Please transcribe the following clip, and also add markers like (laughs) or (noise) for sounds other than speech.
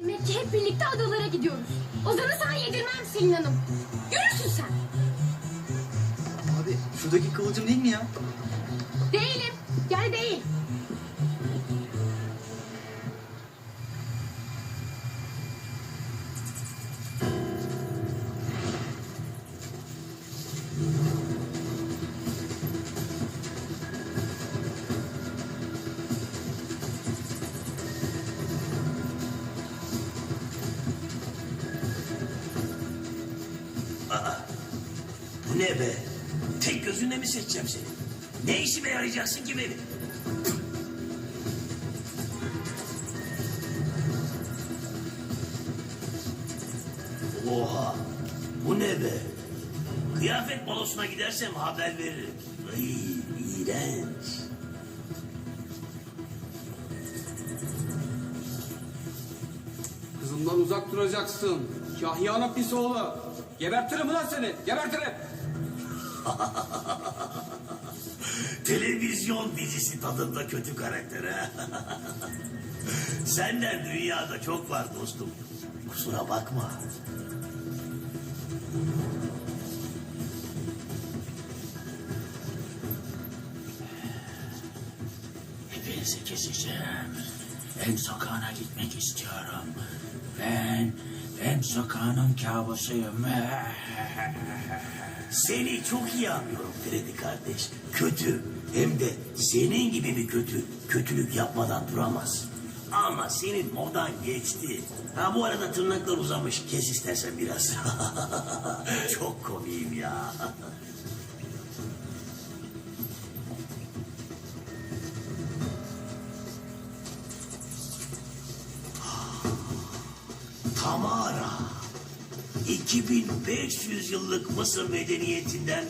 Demek ki hep birlikte adalara gidiyoruz. Ozan'ı sana yedirmem Selin Hanım. Görürsün sen. Abi şuradaki kıvılcım değil mi ya? Değilim. Yani değil. Bu ne be? Tek gözünle mi seçeceğim seni? Ne işime yarayacaksın ki benim? Oha! Bu ne be? Kıyafet balosuna gidersem haber veririm. Ay, iğrenç. Kızımdan uzak duracaksın. Kahya'nın pis oğlu. Gebertirim ulan seni. Gebertirim. (laughs) Televizyon dizisi tadında kötü karakter ha. (laughs) Senden dünyada çok var dostum. Kusura bakma. Hepinizi keseceğim. Em sokağına gitmek istiyorum. Ben Em sokağının kabusuyum. (laughs) Seni çok iyi anlıyorum Freddy kardeş. Kötü. Hem de senin gibi bir kötü. Kötülük yapmadan duramaz. Ama senin modan geçti. Ha bu arada tırnaklar uzamış. Kes istersen biraz. (laughs) çok komiyim ya. (laughs) Tamara. 2500 yıllık Mısır medeniyetinden